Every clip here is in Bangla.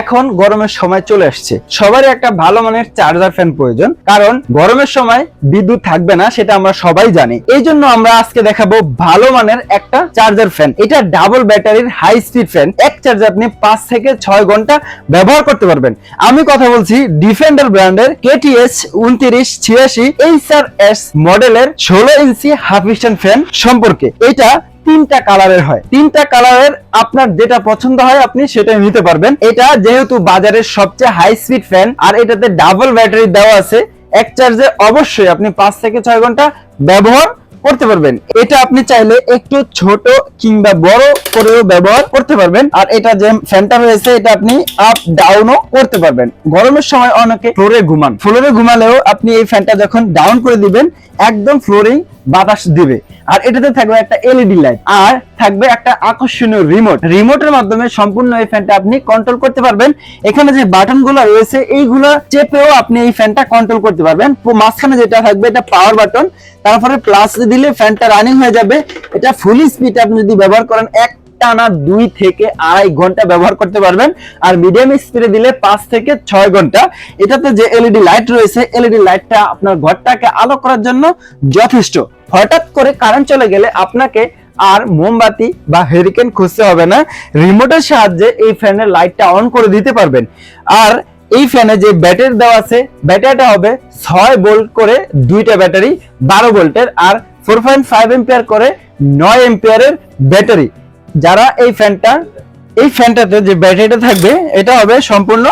এখন গরমের সময় চলে আসছে। সবারই একটা ভালো মানের চার্জার ফ্যান প্রয়োজন, কারণ গরমের সময় বিদ্যুৎ থাকবে না, সেটা আমরা সবাই জানি। এই জন্য আমরা আজকে দেখাবো ভালো মানের একটা চার্জার ফ্যান এটা ডাবল ব্যাটারির হাই স্পিড ফ্যান এক চার্জে আপনি পাঁচ থেকে ছয় ঘণ্টা ব্যবহার করতে পারবেন। আমি কথা বলছি ডিফেন্ডার ব্র্যান্ডের কেটিএস উনত্রিশ ছিয়াশি এইচ আর এস মডেলের ষোলো ইঞ্চি হাফ ফ্যান সম্পর্কে। এটা তিনটা কালারের হয়। তিনটা কালারের আপনার যেটা পছন্দ হয় আপনি সেটা নিতে পারবেন। এটা যেহেতু বাজারের সবচেয়ে হাই স্পিড ফ্যান আর এটাতে ডাবল ব্যাটারি দেওয়া আছে। এক চার্জে অবশ্যই আপনি পাঁচ থেকে ছয় ঘণ্টা ব্যবহার করতে পারবেন। এটা আপনি চাইলে একটু ছোট কিংবা বড় করেও ব্যবহার করতে পারবেন। আর এটা যে ফ্যানটা রয়েছে, এটা আপনি আপ ডাউনও করতে পারবেন। গরমের সময় অনেকে ফ্লোরে ঘুমান। ফ্লোরে ঘুমালেও আপনি এই ফ্যানটা যখন ডাউন করে দিবেন, একদম ফ্লোরিং বাতাস দিবে। আর এটাতে থাকবে একটা এলইডি লাইট আর থাকবে একটা আকর্ষণীয় রিমোট রিমোটের মাধ্যমে সম্পূর্ণ এই ফ্যানটা আপনি কন্ট্রোল করতে পারবেন। এখানে যে বাটনগুলো রয়েছে, এইগুলো চেপেও আপনি এই ফ্যানটা কন্ট্রোল করতে পারবেন। মাঝখানে যেটা থাকবে, এটা পাওয়ার বাটন তারপরে প্লাস দিলে ফ্যানটা রানিং হয়ে যাবে। এটা ফুল স্পিড আপনি যদি ব্যবহার করেন, এক টানা দুই থেকে আড়াই ঘণ্টা ব্যবহার করতে পারবেন। আর মিডিয়াম স্পিডে দিলে পাঁচ থেকে ছয় ঘণ্টা। এটাতে যে এলইডি লাইট রয়েছে এলইডি লাইটটা আপনার ঘরটাকে আলো করার জন্য যথেষ্ট। হঠাৎ করে কারেন্ট চলে গেলে আপনাকে আর মোমবাতি বা হেরিকেন খুঁজতে হবে না। রিমোটের সাহায্যে এই ফ্যানের লাইটটা অন করে দিতে পারবেন। আর এই ফ্যানে যে ব্যাটারি দেওয়া আছে ব্যাটারিটা হবে ছয় ভোল্ট করে দুইটা ব্যাটারি বারো ভোল্টের আর ফোর পয়েন্ট ফাইভ এম্পিয়ার করে নয় এম্পিয়ারের ব্যাটারি যারা এই ফ্যানটা, এই ফ্যানটাতে যে ব্যাটারিটা থাকবে, এটা হবে সম্পূর্ণ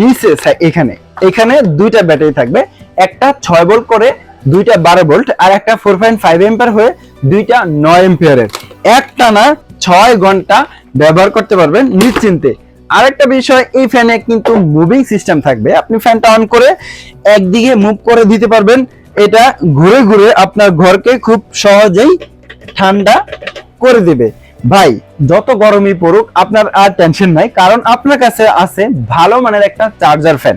নিচে এখানে। এখানে দুইটা ব্যাটারি থাকবে। একটা ছয় ভোল্ট করে, দুইটা বারো ভোল্ট আর একটা ফোর পয়েন্ট ফাইভ এম্পিয়ার হয়ে দুইটা নয় এম্পিয়ারের একটানা ছয় ঘণ্টা ব্যবহার করতে পারবেন নিশ্চিন্তে। আরেকটা বিষয়, এই ফ্যানে কিন্তু মুভিং সিস্টেম থাকবে। আপনি ফ্যানটা অন করে একদিকে মুভ করে দিতে পারবেন। এটা ঘুরে ঘুরে আপনার ঘরকে খুব সহজেই ঠান্ডা করে দেবে। ভাই, যত গরমই পড়ুক, আপনার আর টেনশন নাই, কারণ আপনার কাছে আছে ভালো মানের একটা চার্জার ফ্যান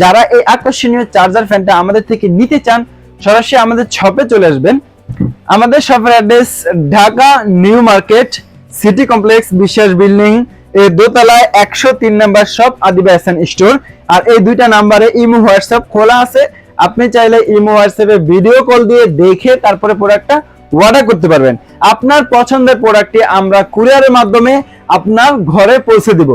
যারা এই আকর্ষণীয় চার্জার ফ্যানটা আমাদের থেকে নিতে চান, সরাসরি আমাদের শপে চলে আসবেন। আমাদের শপের address Dhaka new market, city complex, Biswas building এই দোতলায় একশো তিন number shop Adiba SN store আর এই দুইটা নাম্বারে ইমো, হোয়াটসঅ্যাপ খোলা আছে। আপনি চাইলে ইমো, হোয়াটসঅ্যাপে ভিডিও কল দিয়ে দেখে তারপরে প্রোডাক্টটা অর্ডার করতে পারবেন। আপনার পছন্দের প্রোডাক্টটি আমরা কুরিয়ারের মাধ্যমে আপনার ঘরে পৌঁছে দিব।